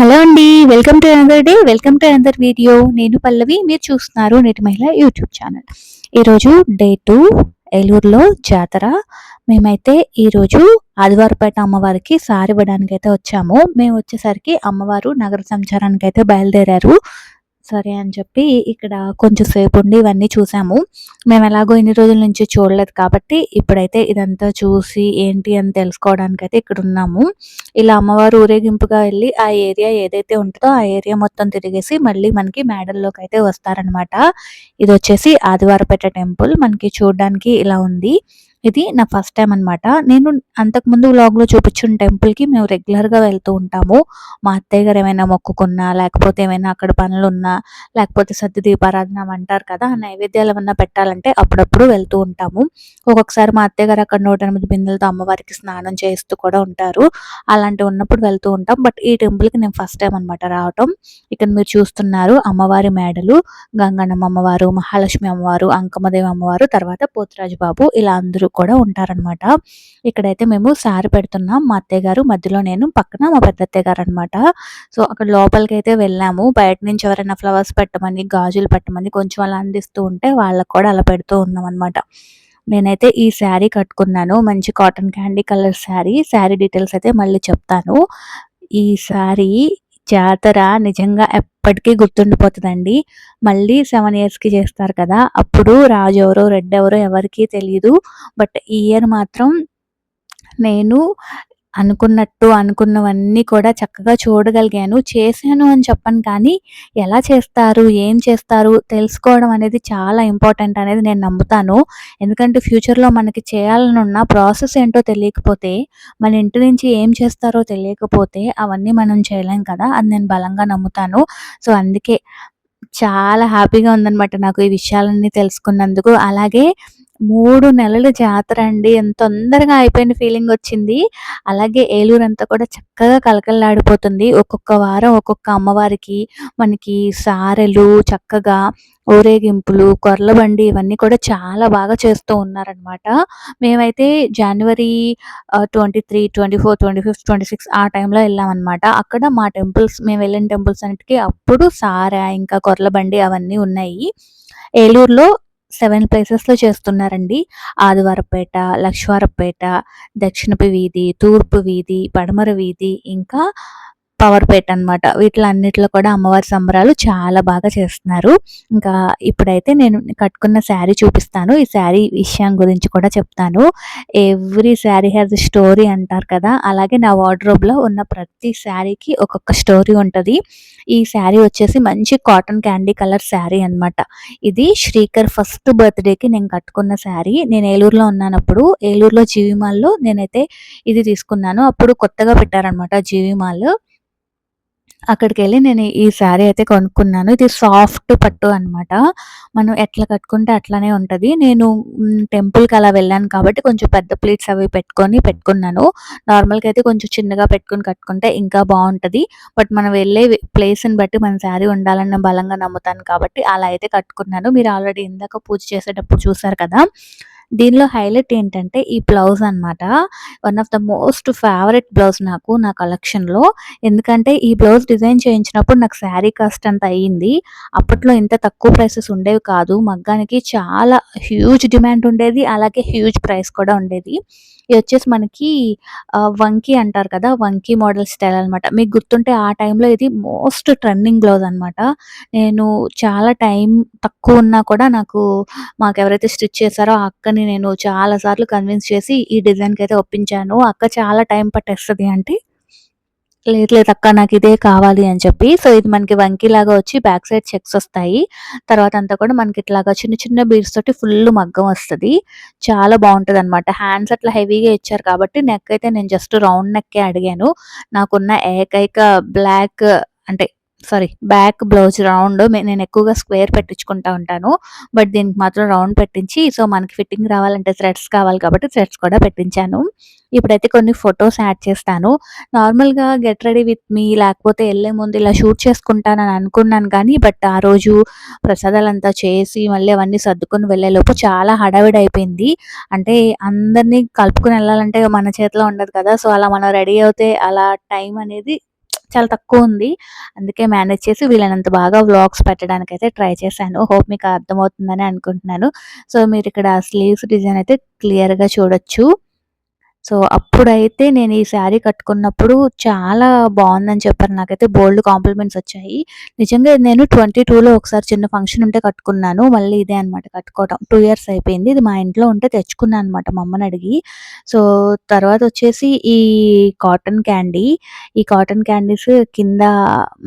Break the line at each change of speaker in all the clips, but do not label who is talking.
Hello అండి welcome to another day welcome to another video. నేను పల్లవి మీరు చూస్తున్నారు నేటి మహిళ యూట్యూబ్ ఛానల్. ఈరోజు డే టూ ఏలూరులో జాతర. మేమైతే ఈరోజు ఆదివారపేట అమ్మవారికి సారి ఇవ్వడానికి అయితే వచ్చాము. మేము వచ్చేసరికి అమ్మవారు నగర సంచారానికి అయితే బయలుదేరారు. సరే అని చెప్పి ఇక్కడ కొంచెం సేపు ఉండి ఇవన్నీ చూసాము. మేము ఎలాగో ఇన్ని రోజుల నుంచి చూడలేదు కాబట్టి ఇప్పుడైతే ఇదంతా చూసి ఏంటి అని తెలుసుకోవడానికి అయితే ఇక్కడ ఉన్నాము. ఇలా అమ్మవారు ఊరేగింపుగా వెళ్ళి ఆ ఏరియా ఏదైతే ఉంటుందో ఆ ఏరియా మొత్తం తిరిగేసి మళ్ళీ మనకి మేడల్లోకి అయితే వస్తారనమాట ఇది వచ్చేసి ఆదివారపేట టెంపుల్. మనకి చూడడానికి ఇలా ఉంది. ఇది నా ఫస్ట్ టైం అనమాట నేను అంతకుముందు వ్లాగ్లో చూపించిన టెంపుల్కి మేము రెగ్యులర్గా వెళ్తూ ఉంటాము. మా అత్తయ్య గారు ఏమైనా మొక్కుకున్నా లేకపోతే ఏమైనా అక్కడ పనులు ఉన్నా లేకపోతే సత్య దీపారాధన అంటారు కదా ఆ నైవేద్యాలు ఏమన్నా పెట్టాలంటే అప్పుడప్పుడు వెళ్తూ ఉంటాము. ఒక్కొక్కసారి మా అత్తయ్య గారు అక్కడ నూట ఎనిమిది బిందెలతో అమ్మవారికి స్నానం చేస్తూ కూడా ఉంటారు. అలాంటివి ఉన్నప్పుడు వెళ్తూ ఉంటాం. బట్ ఈ టెంపుల్కి నేను ఫస్ట్ టైం అనమాట రావటం. ఇక్కడ మీరు చూస్తున్నారు అమ్మవారి మేడలు గంగన్నమ్మ అమ్మవారు మహాలక్ష్మి అమ్మవారు అంకమ్మదేవి అమ్మవారు తర్వాత పోతురాజు బాబు ఇలా అందరూ. కూడా ఉంటారనమాట ఇక్కడైతే మేము సారి పెడుతున్నాం మా అత్తయ్య గారు మధ్యలో నేను పక్కన మా పెద్ద అత్తయ్య గారు అనమాట సో అక్కడ లోపలికి అయితే వెళ్ళాము. బయట నుంచి ఎవరైనా ఫ్లవర్స్ పెట్టమని గాజులు పెట్టమని కొంచెం అలా అందిస్తూ ఉంటే వాళ్ళకు కూడా అలా పెడుతూ ఉన్నాం అనమాట నేనైతే ఈ శారీ కట్టుకున్నాను. మంచి cotton candy colour sari sari details అయితే మళ్ళీ చెప్తాను. ఈ శారీ జాతర నిజంగా ఎప్పటికీ గుర్తుండిపోతుందండి. మళ్ళీ సెవెన్ ఇయర్స్కి చేస్తారు కదా అప్పుడు రాజు ఎవరో రెడ్ ఎవరో ఎవరికీ తెలియదు బట్ ఈ ఇయర్ మాత్రం నేను అనుకున్నట్టు అనుకున్నవన్నీ కూడా చక్కగా చూడగలిగాను. చేశాను అని చెప్పను కానీ ఎలా చేస్తారు ఏం చేస్తారు తెలుసుకోవడం అనేది చాలా ఇంపార్టెంట్ అనేది నేను నమ్ముతాను. ఎందుకంటే ఫ్యూచర్లో మనకి చేయాలని ఉన్న ప్రాసెస్ ఏంటో తెలియకపోతే మన ఇంటి నుంచి ఏం చేస్తారో తెలియకపోతే అవన్నీ మనం చేయలేం కదా. అది నేను బలంగా నమ్ముతాను. సో అందుకే చాలా హ్యాపీగా ఉందన్నమాట నాకు ఈ విషయాలన్నీ తెలుసుకున్నందుకు. అలాగే మూడు నెలల జాతర అండి. ఎంత తొందరగా అయిపోయిన ఫీలింగ్ వచ్చింది. అలాగే ఏలూరు అంతా కూడా చక్కగా కలకలలాడిపోతుంది. ఒక్కొక్క వారం ఒక్కొక్క అమ్మవారికి మనకి సారెలు చక్కగా ఊరేగింపులు కొర్ల బండి ఇవన్నీ కూడా చాలా బాగా చేస్తూ ఉన్నారనమాట మేమైతే January twenty three twenty four twenty fifth twenty six ఆ టైంలో వెళ్ళామన్నమాట. అక్కడ మా టెంపుల్స్ మేము వెళ్ళిన టెంపుల్స్ అన్నిటికీ అప్పుడు సారా ఇంకా కొర్ల బండి అవన్నీ ఉన్నాయి. ఏలూరులో సెవెన్ ప్లేసెస్లో చేస్తున్నారండి. ఆదివారపేట లక్ష్వారపేట దక్షిణపు వీధి తూర్పు వీధి పడమర వీధి ఇంకా పవర్పేట అనమాట వీటిలన్నిటిలో కూడా అమ్మవారి సంబరాలు చాలా బాగా చేస్తున్నారు. ఇంకా ఇప్పుడైతే నేను కట్టుకున్న శారీ చూపిస్తాను. ఈ శారీ విషయం గురించి కూడా చెప్తాను. ఎవ్రీ శారీ హ్యాస్ స్టోరీ అంటారు కదా. అలాగే నా వార్డ్రోబ్లో ఉన్న ప్రతి శారీకి ఒక్కొక్క స్టోరీ ఉంటుంది. ఈ శారీ వచ్చేసి మంచి కాటన్ క్యాండీ కలర్ శారీ అనమాట ఇది శ్రీకర్ ఫస్ట్ బర్త్డేకి నేను కట్టుకున్న శారీ. నేను ఏలూరులో ఉన్నానప్పుడు ఏలూరులో జీవిమాల్లో నేనైతే ఇది తీసుకున్నాను. అప్పుడు కొత్తగా పెట్టారనమాట జీవిమాల్ అక్కడికి వెళ్ళి నేను ఈ శారీ అయితే కొనుక్కున్నాను. ఇది సాఫ్ట్ పట్టు అనమాట మనం ఎట్లా కట్టుకుంటే అట్లానే ఉంటుంది. నేను టెంపుల్కి అలా వెళ్ళాను కాబట్టి కొంచెం పెద్ద ప్లేట్స్ అవి పెట్టుకొని పెట్టుకున్నాను. నార్మల్గా అయితే కొంచెం చిన్నగా పెట్టుకుని కట్టుకుంటే ఇంకా బాగుంటుంది. బట్ మనం వెళ్ళే ప్లేస్ని బట్టి మన శారీ ఉండాలని బలంగా నమ్ముతాను కాబట్టి అలా అయితే కట్టుకున్నాను. మీరు ఆల్రెడీ ఇందాక పూజ చేసేటప్పుడు చూసారు కదా? దీనిలో హైలైట్ ఏంటంటే ఈ బ్లౌజ్ అనమాట one of the most favourite blouse నాకు నా కలెక్షన్లో ఎందుకంటే ఈ బ్లౌజ్ డిజైన్ చేయించినప్పుడు నాకు శారీ కాస్ట్ అంత అయ్యింది. అప్పట్లో ఇంత తక్కువ ప్రైసెస్ ఉండేవి కాదు. మగ్గానికి చాలా హ్యూజ్ డిమాండ్ ఉండేది. అలాగే హ్యూజ్ ప్రైస్ కూడా ఉండేది. ఇది వచ్చేసి మనకి వంకీ అంటారు కదా వంకీ మోడల్ స్టైల్ అనమాట మీకు గుర్తుంటే ఆ టైంలో ఇది మోస్ట్ ట్రెండింగ్ బ్లౌజ్ అనమాట నేను చాలా టైం తక్కువ ఉన్నా కూడా నాకు మాకు ఎవరైతే స్టిచ్ చేశారో ఆ అక్కని నేను చాలా సార్లు కన్విన్స్ చేసి ఈ డిజైన్కి అయితే ఒప్పించాను. అక్క చాలా టైం పట్టేస్తుంది అంటే లేదు లేదు అక్క నాకు ఇదే కావాలి అని చెప్పి. సో ఇది మనకి వంకీ లాగా వచ్చి బ్యాక్ సైడ్ చెక్స్ వస్తాయి. తర్వాత అంతా కూడా మనకి ఇట్లాగా చిన్న చిన్న బీడ్స్ తోటి ఫుల్ మగ్గం వస్తుంది. చాలా బాగుంటుంది అనమాట హ్యాండ్స్ అట్లా హెవీగా ఇచ్చారు కాబట్టి నెక్ అయితే నేను జస్ట్ రౌండ్ నెక్కే అడిగాను. నాకున్న ఏకైక బ్లాక్ అంటే సారీ బ్యాక్ బ్లౌజ్ రౌండ్ నేను ఎక్కువగా స్క్వేర్ పెట్టించుకుంటా ఉంటాను. బట్ దీనికి మాత్రం రౌండ్ పెట్టించి సో మనకి ఫిట్టింగ్ రావాలంటే థ్రెడ్స్ కావాలి కాబట్టి థ్రెడ్స్ కూడా పెట్టించాను. ఇప్పుడైతే కొన్ని ఫొటోస్ యాడ్ చేస్తాను. నార్మల్గా గెట్ రెడీ విత్ మీ లేకపోతే వెళ్ళే ముందు ఇలా షూట్ చేసుకుంటానని అనుకున్నాను కానీ బట్ ఆ రోజు ప్రసాదాలంతా చేసి మళ్ళీ అవన్నీ సర్దుకొని వెళ్ళేలోపు చాలా హడావిడి అయిపోయింది. అంటే అందరినీ కలుపుకుని వెళ్ళాలంటే మన చేతిలో ఉండదు కదా సో అలా మనం రెడీ అవుతే అలా టైం అనేది చాలా తక్కువ ఉంది. అందుకే మేనేజ్ చేసి వీళ్ళనంత బాగా వ్లాగ్స్ పెట్టడానికి అయితే ట్రై చేశాను హోప్ మీకు అర్థమవుతుందని అనుకుంటున్నాను. సో మీరు ఇక్కడ స్లీవ్స్ డిజైన్ అయితే క్లియర్గా చూడొచ్చు. సో అప్పుడైతే నేను ఈ శారీ కట్టుకున్నప్పుడు చాలా బాగుందని చెప్పారు. నాకైతే బోల్డ్ కాంప్లిమెంట్స్ వచ్చాయి. నిజంగా నేను ట్వంటీ టూలో ఒకసారి చిన్న ఫంక్షన్ ఉంటే కట్టుకున్నాను. మళ్ళీ ఇదే అనమాట కట్టుకోవటం. టూ ఇయర్స్ అయిపోయింది. ఇది మా ఇంట్లో ఉంటే తెచ్చుకున్నాను అనమాట మా అమ్మని అడిగి. సో తర్వాత వచ్చేసి ఈ కాటన్ క్యాండీ. ఈ కాటన్ క్యాండీస్ కింద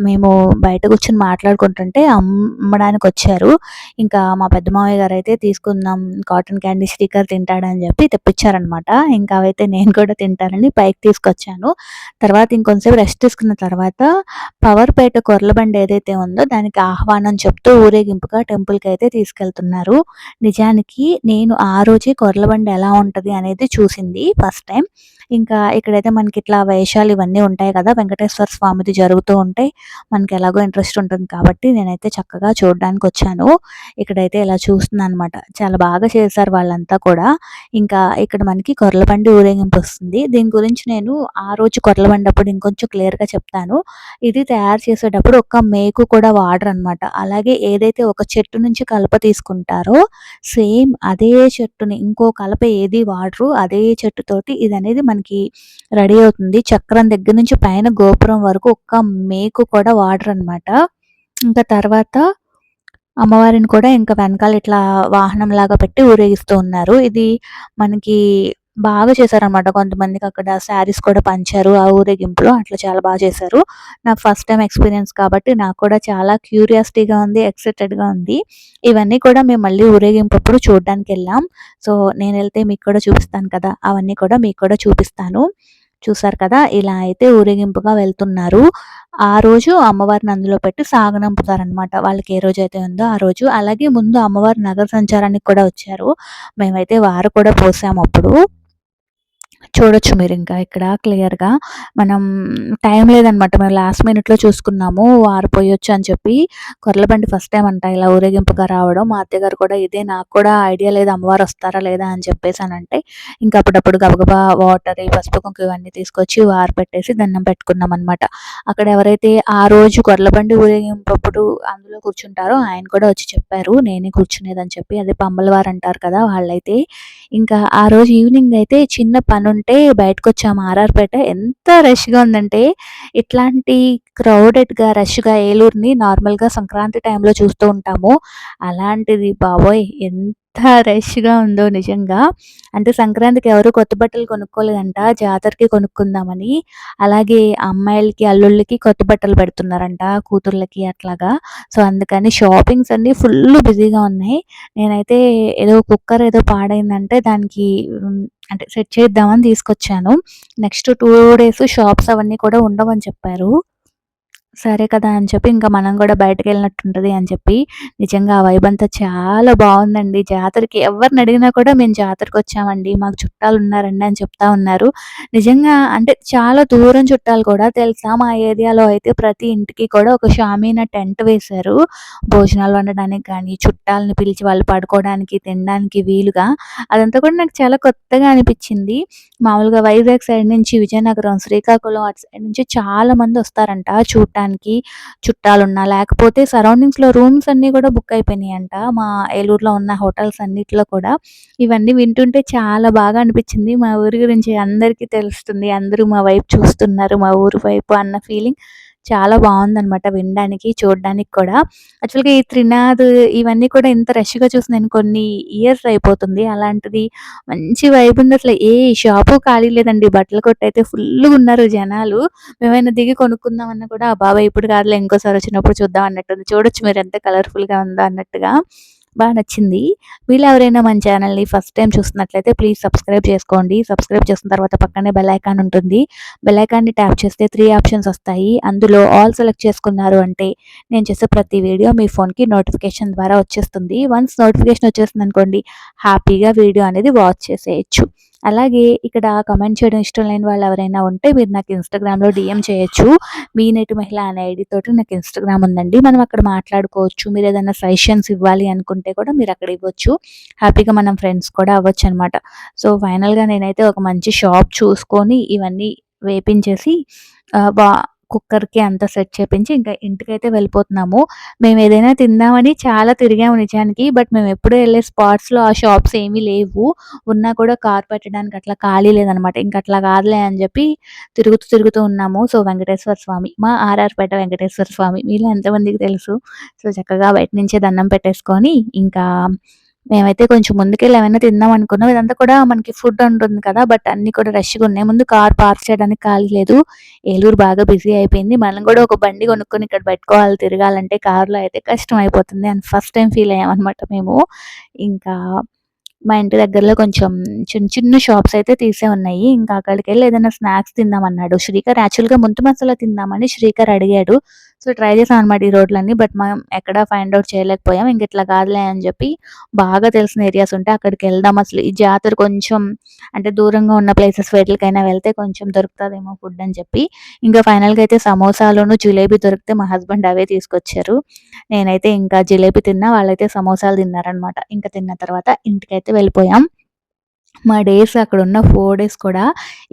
మేము బయట కూర్చొని మాట్లాడుకుంటుంటే అమ్మడానికి వచ్చారు. ఇంకా మా పెద్ద మామయ్య గారు అయితే తీసుకుందాం కాటన్ క్యాండీ స్టిక్కర్ తింటాడని చెప్పి తెప్పించారనమాట ఇంకా అవైతే అయితే నేను కూడా తింటానని పైకి తీసుకొచ్చాను. తర్వాత ఇంకొంతసేపు రెస్ట్ తీసుకున్న తర్వాత పవర్పేట కొర్లబండి ఏదైతే ఉందో దానికి ఆహ్వానం చెప్తూ ఊరేగింపుగా టెంపుల్కి అయితే తీసుకెళ్తున్నారు. నిజానికి నేను ఆ రోజే కొర్లబండి ఎలా ఉంటుంది అనేది చూసింది ఫస్ట్ టైం ఇంకా ఇక్కడైతే మనకి ఇట్లా వేషాలు ఇవన్నీ ఉంటాయి కదా వెంకటేశ్వర స్వామిది జరుగుతూ ఉంటాయి మనకి ఎలాగో ఇంట్రెస్ట్ ఉంటుంది కాబట్టి నేనైతే చక్కగా చూడడానికి వచ్చాను. ఇక్కడైతే ఇలా చూస్తున్నాను అనమాట చాలా బాగా చేశారు వాళ్ళంతా కూడా. ఇంకా ఇక్కడ మనకి కొర్లబండి ఊరేగింపు వస్తుంది. దీని గురించి నేను ఆ రోజు కొరల అప్పుడు ఇంకొంచెం క్లియర్గా చెప్తాను. ఇది తయారు చేసేటప్పుడు ఒక మేకు కూడా వాడరు అనమాట అలాగే ఏదైతే ఒక చెట్టు నుంచి కలప తీసుకుంటారో సేమ్ అదే చెట్టుని ఇంకో కలప ఏది వాడరు అదే చెట్టుతోటి ఇది అనేది మనకి రెడీ అవుతుంది. చక్రం దగ్గర నుంచి పైన గోపురం వరకు ఒక్క మేకు కూడా వాడరు అనమాట ఇంకా తర్వాత అమ్మవారిని కూడా ఇంకా వెనకాల ఇట్లా వాహనం లాగా పెట్టి ఊరేగిస్తూ ఉన్నారు. ఇది మనకి బాగా చేశారనమాట కొంతమందికి అక్కడ శారీస్ కూడా పంచారు ఆ ఊరేగింపులో అట్లా చాలా బాగా చేశారు. నా ఫస్ట్ టైం ఎక్స్పీరియన్స్ కాబట్టి నాకు కూడా చాలా క్యూరియాసిటీగా ఉంది ఎక్సైటెడ్గా ఉంది. ఇవన్నీ కూడా మేము మళ్ళీ ఊరేగింపు అప్పుడు చూడడానికి వెళ్ళాం. సో నేను వెళ్తే మీకు కూడా చూపిస్తాను కదా అవన్నీ కూడా మీకు కూడా చూపిస్తాను. చూసారు కదా ఇలా అయితే ఊరేగింపుగా వెళ్తున్నారు. ఆ రోజు అమ్మవారిని అందులో పెట్టి సాగనంపుతారనమాట వాళ్ళకి ఏ రోజు అయితే ఉందో ఆ రోజు. అలాగే ముందు అమ్మవారి నగర సంచారానికి కూడా వచ్చారు. మేమైతే వారు కూడా పోసాము అప్పుడు. చూడొచ్చు మీరు ఇంకా ఇక్కడ క్లియర్గా. మనం టైం లేదనమాట. మేము లాస్ట్ మినిట్లో చూసుకున్నాము వారు పోయొచ్చు అని చెప్పి. కొర్రలబండి ఫస్ట్ టైం అంట ఇలా ఊరేగింపుగా రావడం. మా అత్తగారు కూడా ఇదే నాకు కూడా ఐడియా లేదు అమ్మవారు వస్తారా లేదా అని చెప్పేసి అని అంటే ఇంకా అప్పుడప్పుడు గబగబా వాటర్ పసుపు కుంకు ఇవన్నీ తీసుకొచ్చి వారు పెట్టేసి దండం పెట్టుకున్నాం అనమాట అక్కడ ఎవరైతే ఆ రోజు కొర్రలబండి ఊరేగింపప్పుడు అందులో కూర్చుంటారో ఆయన కూడా వచ్చి చెప్పారు నేనే కూర్చునేదని చెప్పి. అదే పంబలవారు అంటారు కదా వాళ్ళైతే. ఇంకా ఆ రోజు ఈవినింగ్ అయితే చిన్న పని అంటే బయటకు వచ్చాము ఆర్ఆర్పేట. ఎంత రష్గా ఉందంటే ఇట్లాంటి క్రౌడెడ్గా రష్గా ఏలూరుని నార్మల్గా సంక్రాంతి టైంలో చూస్తూ ఉంటాము. అలాంటిది బాబోయ్! ఎంత ఎంత రష్గా ఉందో నిజంగా. అంటే సంక్రాంతికి ఎవరు కొత్త బట్టలు కొనుక్కోలేదంట. జాతరకి కొనుక్కుందామని. అలాగే అమ్మాయిలకి అల్లుళ్ళకి కొత్త బట్టలు పెడుతున్నారంట కూతుర్లకి అట్లాగా. సో అందుకని షాపింగ్స్ అన్నీ ఫుల్ బిజీగా ఉన్నాయి. నేనైతే ఏదో కుక్కర్ ఏదో పాడైందంటే దానికి అంటే సెట్ చేద్దామని తీసుకొచ్చాను. నెక్స్ట్ టూ డేస్ షాప్స్ అవన్నీ కూడా ఉండవని చెప్పారు. సరే కదా అని చెప్పి ఇంకా మనం కూడా బయటకు వెళ్ళినట్టుంటుంది అని చెప్పి నిజంగా ఆ వైబ్ అంతా చాలా బాగుందండి. జాతరకి ఎవరిని అడిగినా కూడా మేము జాతరకి వచ్చామండి. మాకు చుట్టాలు ఉన్నారండి అని చెప్తా ఉన్నారు. నిజంగా అంటే చాలా దూరం చుట్టాలు కూడా తెలుసా? మా ఏరియాలో అయితే ప్రతి ఇంటికి కూడా ఒక షామీన టెంట్ వేశారు. భోజనాలు వండడానికి కానీ చుట్టాలని పిలిచి వాళ్ళు పడుకోవడానికి తినడానికి వీలుగా. అదంతా కూడా నాకు చాలా కొత్తగా అనిపించింది. మామూలుగా వైజాగ్ సైడ్ నుంచి విజయనగరం శ్రీకాకుళం అటు సైడ్ నుంచి చాలా మంది వస్తారంట చూడటానికి ఉండడానికి చుట్టాలున్నా లేకపోతే సరౌండింగ్స్లో రూమ్స్ అన్నీ కూడా బుక్ అయిపోయినాయి అంట మా ఏలూరులో ఉన్న హోటల్స్ అన్నిట్లో కూడా. ఇవన్నీ వింటుంటే చాలా బాగా అనిపించింది. మా ఊరి గురించి అందరికీ తెలుస్తుంది. అందరూ మా వైపు చూస్తున్నారు మా ఊరు వైపు అన్న ఫీలింగ్. చాలా బాగుందనమాట వినడానికి చూడడానికి కూడా. యాక్చువల్గా ఈ త్రినాథ్ ఇవన్నీ కూడా ఇంత రష్గా చూసి నేను కొన్ని ఇయర్స్ అయిపోతుంది. అలాంటిది మంచి వైబ్ ఉంది అసలు. ఏ షాపు ఖాళీ లేదండి. బట్టల కొట్టు అయితే ఫుల్గా ఉన్నారు జనాలు. మేమైనా దిగి కొనుక్కుందామన్నా కూడా బాబాయ్ ఇప్పుడు కాదులే ఇంకోసారి వచ్చినప్పుడు చూద్దాం అన్నట్టుంది. చూడొచ్చు మీరు ఎంత కలర్ఫుల్గా ఉందో అన్నట్టుగా. బాగా నచ్చింది. వీళ్ళు ఎవరైనా మన ఛానల్ని ఫస్ట్ టైం చూస్తున్నట్లయితే ప్లీజ్ సబ్స్క్రైబ్ చేసుకోండి. సబ్స్క్రైబ్ చేసిన తర్వాత పక్కనే బెల్ ఐకాన్ ఉంటుంది. బెల్ ఐకాన్ని ట్యాప్ చేస్తే త్రీ ఆప్షన్స్ వస్తాయి. అందులో ఆల్ సెలెక్ట్ చేసుకున్నారు అంటే నేను చేసే ప్రతి వీడియో మీ ఫోన్కి నోటిఫికేషన్ ద్వారా వచ్చేస్తుంది. వన్స్ నోటిఫికేషన్ వచ్చేస్తుంది అనుకోండి హ్యాపీగా వీడియో అనేది వాచ్ చేసేయచ్చు. అలాగే ఇక్కడ కమెంట్ చేయడం ఇష్టం లేని వాళ్ళు ఎవరైనా ఉంటే మీరు నాకు ఇన్స్టాగ్రామ్లో డిఎం చేయొచ్చు. మీ నెట్ మహిళ అనే ఐడి తోటి నాకు ఇన్స్టాగ్రామ్ ఉందండి. మనం అక్కడ మాట్లాడుకోవచ్చు. మీరు ఏదైనా సజెషన్స్ ఇవ్వాలి అనుకుంటే కూడా మీరు అక్కడ ఇవ్వచ్చు. హ్యాపీగా మనం ఫ్రెండ్స్ కూడా అవ్వచ్చు అనమాట సో ఫైనల్గా నేనైతే ఒక మంచి షాప్ చూసుకొని ఇవన్నీ వేపించేసి బా కుక్కర్‌కి అంతా సెట్ చేపించి ఇంకా ఇంటికైతే వెళ్ళిపోతున్నాము. మేము ఏదైనా తిందామని చాలా తిరిగాము నిజానికి. బట్ మేము ఎప్పుడూ వెళ్ళే స్పాట్స్‌లో ఆ షాప్స్ ఏమీ లేవు. ఉన్నా కూడా కార్ పెట్టడానికి అట్లా ఖాళీ లేదనమాట. ఇంక అట్లా కాదులే అని చెప్పి తిరుగుతూ తిరుగుతూ ఉన్నాము. సో, వెంకటేశ్వర స్వామి మా ఆర్ఆర్‌పేట వెంకటేశ్వర స్వామి మీలో ఎంతమందికి తెలుసు? సో, చక్కగా బయట నుంచే దండం పెట్టేసుకొని ఇంకా మేమైతే కొంచెం ముందుకెళ్ళి ఏమైనా తిందాం అనుకున్నాం. ఇదంతా కూడా మనకి ఫుడ్ ఉంటుంది కదా! బట్ అన్ని కూడా రష్‌గా ఉన్నాయి. ముందు కార్ పార్క్ చేయడానికి ఖాళీ లేదు. ఏలూరు బాగా బిజీ అయిపోయింది. మనం కూడా ఒక బండి కొనుక్కొని ఇక్కడ పెట్టుకోవాలి తిరగాలంటే కార్‌లో అయితే కష్టం అయిపోతుంది అని ఫస్ట్ టైం ఫీల్ అయ్యామన్నమాట మేము. ఇంకా మా ఇంటి దగ్గరలో కొంచెం చిన్న చిన్న షాప్స్ అయితే తీసే ఉన్నాయి. ఇంకా అక్కడికెళ్ళి ఏదైనా స్నాక్స్ తిందామన్నాడు. శ్రీకర్ యాక్చువల్‌గా ముందు మసాలా తిందామని శ్రీకర్ అడిగాడు. సో, ట్రై చేసాం అనమాట ఈ రోడ్లన్నీ. బట్ మనం ఎక్కడ ఫైండ్ అవుట్ చేయలేకపోయాం. ఇంక ఇట్లా కాదులే అని చెప్పి బాగా తెలిసిన ఏరియాస్ ఉంటే అక్కడికి వెళ్దాం అసలు ఈ జాతర కొంచెం అంటే దూరంగా ఉన్న ప్లేసెస్ వేటికైనా వెళ్తే కొంచెం దొరుకుతుందేమో ఫుడ్ అని చెప్పి ఇంకా ఫైనల్‌గా అయితే సమోసాలోనూ జిలేబీ దొరికితే మా హస్బెండ్ అవే తీసుకొచ్చారు. నేనైతే ఇంకా జిలేబీ తిన్నా. వాళ్ళైతే సమోసాలు తిన్నారనమాట. ఇంకా తిన్న తర్వాత ఇంటికైతే వెళ్ళిపోయాం. మా డేస్ అక్కడ ఉన్న ఫోర్ డేస్ కూడా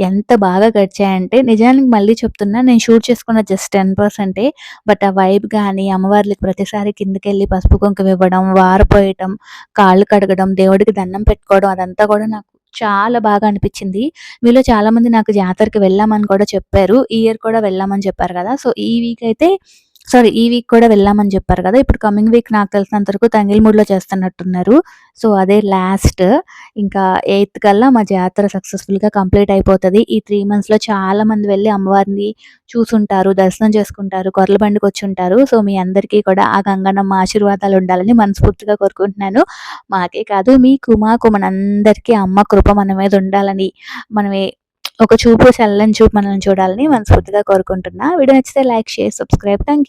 ఎంత బాగా గడిచాయంటే నిజానికి మళ్ళీ చెప్తున్నా నేను షూట్ చేసుకున్న జస్ట్ 10%. బట్ ఆ వైబ్ కానీ అమ్మవార్లకి ప్రతిసారి కిందకెళ్ళి పసుపు, కుంకుమ ఇవ్వడం, వార పోయటం, కాళ్ళు కడగడం, దేవుడికి దండం పెట్టుకోవడం అదంతా కూడా నాకు చాలా బాగా అనిపించింది మీలో చాలామంది నాకు జాతరకి వెళ్ళామని కూడా చెప్పారు. ఈ ఇయర్ కూడా వెళ్ళామని చెప్పారు కదా! సో, ఈ వీక్ అయితే సారీ ఈ వీక్ కూడా వెళ్ళామని చెప్పారు కదా! ఇప్పుడు కమింగ్ వీక్ నాకు తెలిసినంత వరకు తంగిళ్ళమూడిలో చేస్తున్నట్టున్నారు. సో, అదే లాస్ట్ ఇంకా ఎయిత్ కల్లా మా జాతర సక్సెస్‌ఫుల్‌గా కంప్లీట్ అయిపోతుంది ఈ త్రీ మంత్స్‌లో చాలామంది వెళ్ళి అమ్మవారిని చూసుంటారు, దర్శనం చేసుకుంటారు, కొర్ల ఉంటారు సో, మీ అందరికీ కూడా ఆ గంగన్నమ్మ ఆశీర్వాదాలు ఉండాలని మనస్ఫూర్తిగా కోరుకుంటున్నాను. మాకే కాదు మీకు, మాకు మనందరికీ అమ్మ కృప మన మీద ఉండాలని మనమే ఒక చూపు చల్లని చూపు మనల్ని చూడాలని మనస్ఫూర్తిగా కోరుకుంటున్నా. వీడియో నచ్చితే like, share, subscribe. Thank you.